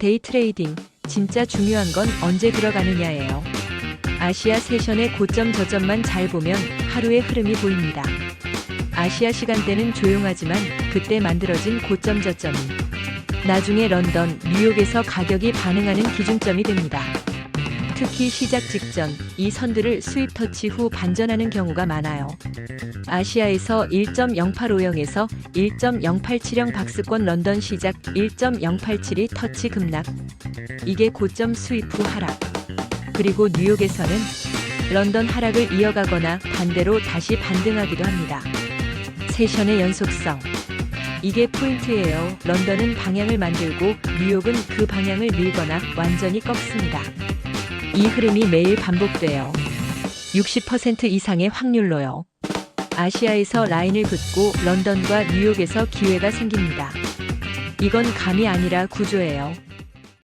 데이 트레이딩, 진짜 중요한 건 언제 들어가느냐예요. 아시아 세션의 고점 저점만 잘 보면 하루의 흐름이 보입니다. 아시아 시간대는 조용하지만 그때 만들어진 고점 저점이 나중에 런던, 뉴욕에서 가격이 반응하는 기준점이 됩니다. 특히 시작 직전 이 선들을 스윕 터치 후 반전하는 경우가 많아요. 아시아에서 1.0850에서 1.0870 박스권 런던 시작 1.087이 터치 급락. 이게 고점 수입 후 하락. 그리고 뉴욕에서는 런던 하락을 이어가거나 반대로 다시 반등하기도 합니다. 세션의 연속성. 이게 포인트예요. 런던은 방향을 만들고 뉴욕은 그 방향을 밀거나 완전히 꺾습니다. 이 흐름이 매일 반복돼요. 60% 이상의 확률로요. 아시아에서 라인을 긋고 런던과 뉴욕에서 기회가 생깁니다. 이건 감이 아니라 구조예요.